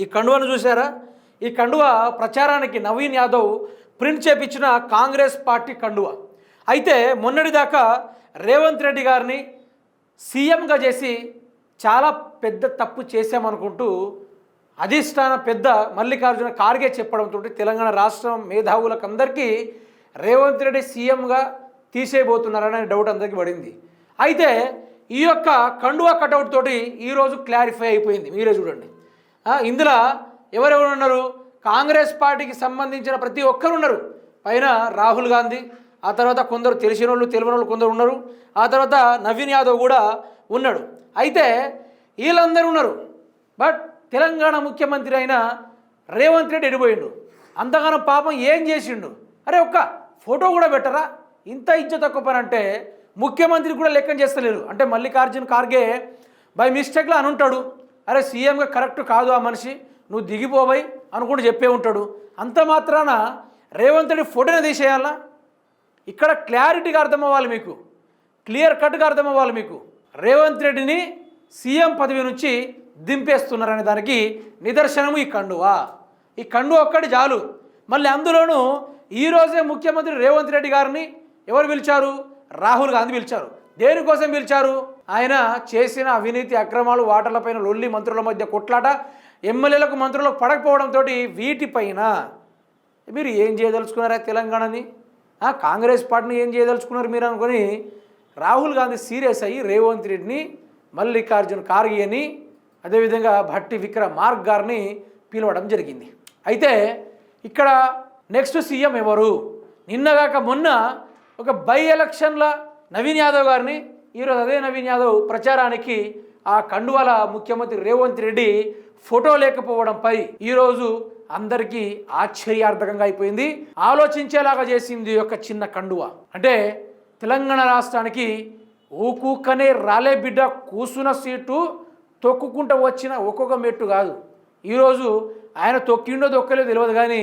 ఈ కండువను చూసారా ఈ కండువ ప్రచారానికి నవీన్ యాదవ్ ప్రింట్ చేపించిన కాంగ్రెస్ పార్టీ కండువ. అయితే మొన్నటిదాకా రేవంత్ రెడ్డి గారిని సీఎంగా చేసి చాలా పెద్ద తప్పు చేశామనుకుంటూ అధిష్టాన పెద్ద మల్లికార్జున ఖార్గే చెప్పడంతో తెలంగాణ రాష్ట్రం మేధావులకు అందరికీ రేవంత్ రెడ్డి సీఎంగా తీసేయబోతున్నారనే డౌట్ అందరికీ పడింది. అయితే ఈ యొక్క కండువా కటౌట్ తోటి ఈరోజు క్లారిఫై అయిపోయింది. మీరే చూడండి. ఇందులో ఎవరెవరు ఉన్నారు? కాంగ్రెస్ పార్టీకి సంబంధించిన ప్రతి ఒక్కరు ఉన్నారు. పైన రాహుల్ గాంధీ ఆ తర్వాత కొందరు తెలిసిన వాళ్ళు తెలియని వాళ్ళు కొందరు ఉన్నారు. ఆ తర్వాత నవీన్ యాదవ్ కూడా ఉన్నాడు. అయితే వీళ్ళందరూ ఉన్నారు. బట్ తెలంగాణ ముఖ్యమంత్రి అయిన రేవంత్ రెడ్డి ఎడిపోయిండు. అంతగానో పాపం ఏం చేసిండు? అరే ఒక్క ఫోటో కూడా పెట్టరా? ఇంత ఇచ్చ తక్కువ పని అంటే ముఖ్యమంత్రి కూడా లెక్కన చేస్తలేరు. అంటే మల్లికార్జున్ ఖార్గే బై మిస్టేక్లో అని ఉంటాడు అరే సీఎంగా కరెక్ట్ కాదు ఆ మనిషి నువ్వు దిగిపోవై అనుకుంటూ చెప్పే ఉంటాడు. అంత మాత్రాన రేవంత్ రెడ్డి ఫోటోనే తీసేయాలా? ఇక్కడ క్లారిటీగా అర్థం అవ్వాలి మీకు. క్లియర్ కట్గా అర్థం అవ్వాలి మీకు. రేవంత్ రెడ్డిని సీఎం పదవి నుంచి దింపేస్తున్నారనే దానికి నిదర్శనము ఈ కండువా. ఈ కండు ఒక్కటి చాలు. మళ్ళీ అందులోనూ ఈరోజే ముఖ్యమంత్రి రేవంత్ రెడ్డి గారిని ఎవరు పిలిచారు? రాహుల్ గాంధీ పిలిచారు. దేనికోసం పిలిచారు? ఆయన చేసిన అవినీతి అక్రమాలు వాటర్లపైన లొల్లి మంత్రుల మధ్య కొట్లాట ఎమ్మెల్యేలకు మంత్రులకు పడకపోవడంతో వీటిపైన మీరు ఏం చేయదలుచుకున్నారా తెలంగాణని? కాంగ్రెస్ పార్టీని ఏం చేయదలుచుకున్నారు మీరు అనుకొని రాహుల్ గాంధీ సీరియస్ అయ్యి రేవంత్ రెడ్డిని మల్లికార్జున్ ఖార్గేని అదేవిధంగా భట్టి విక్రమ్ మార్గ్ గారిని పిలవడం జరిగింది. అయితే ఇక్కడ నెక్స్ట్ సీఎం ఎవరు? నిన్నగాక మొన్న ఒక బై ఎలక్షన్ల నవీన్ యాదవ్ గారిని ఈరోజు అదే నవీన్ యాదవ్ ప్రచారానికి ఆ కండువాల ముఖ్యమంత్రి రేవంత్ రెడ్డి ఫోటో లేకపోవడంపై ఈరోజు అందరికీ ఆశ్చర్యార్థకంగా అయిపోయింది. ఆలోచించేలాగా చేసింది యొక్క చిన్న కండువ. అంటే తెలంగాణ రాష్ట్రానికి ఊకూకనే రాలే బిడ్డ కూసున సీటు తొక్కుకుంటూ వచ్చిన ఒక్కొక్క మెట్టు కాదు. ఈరోజు ఆయన తొక్కిండో తొక్కలేదో తెలియదు కానీ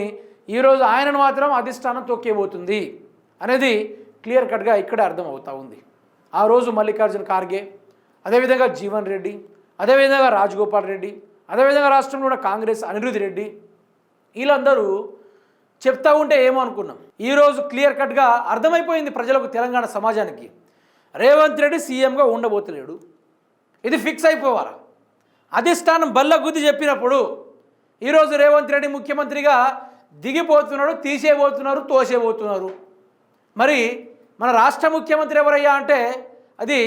ఈరోజు ఆయనను మాత్రం అధిష్టానం తొక్కేబోతుంది అనేది క్లియర్ కట్గా ఇక్కడ అర్థమవుతా ఉంది. ఆ రోజు మల్లికార్జున ఖార్గే అదేవిధంగా జీవన్ రెడ్డి అదేవిధంగా రాజగోపాల్ రెడ్డి అదేవిధంగా రాష్ట్రంలో ఉన్న కాంగ్రెస్ అనిరుద్ధ్ రెడ్డి వీళ్ళందరూ చెప్తా ఉంటే ఏమో అనుకున్నాం. ఈరోజు క్లియర్ కట్గా అర్థమైపోయింది ప్రజలకు తెలంగాణ సమాజానికి. రేవంత్ రెడ్డి సీఎంగా ఉండబోతలేడు. ఇది ఫిక్స్ అయిపోవాలా? అధిష్టానం బల్ల గుద్ది చెప్పినప్పుడు ఈరోజు రేవంత్ రెడ్డి ముఖ్యమంత్రిగా దిగిపోతున్నాడు తీసేయబోతున్నారు తోసేయబోతున్నారు మరి మన రాష్ట్ర ముఖ్యమంత్రి ఎవరయ్యా అంటే అది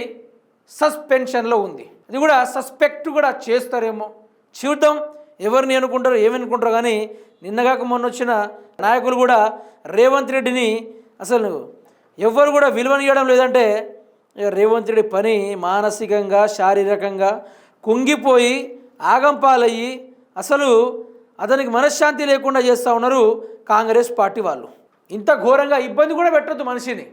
సస్పెన్షన్లో ఉంది. అది కూడా సస్పెక్ట్ కూడా చేస్తారేమో. చూద్దాం ఎవరిని అనుకుంటారు ఏమనుకుంటారు కానీ నిన్నగాక మొన్న వచ్చిన నాయకులు కూడా రేవంత్ రెడ్డిని అసలు ఎవ్వరు కూడా విలువనియడం లేదంటే రేవంత్ రెడ్డి పని మానసికంగా శారీరకంగా కుంగిపోయి ఆగంపాలయ్యి అసలు అతనికి మనశ్శాంతి లేకుండా చేస్తూ ఉన్నారు కాంగ్రెస్ పార్టీ వాళ్ళు. ఇంత ఘోరంగా ఇబ్బంది కూడా పెట్టద్దు మనిషిని.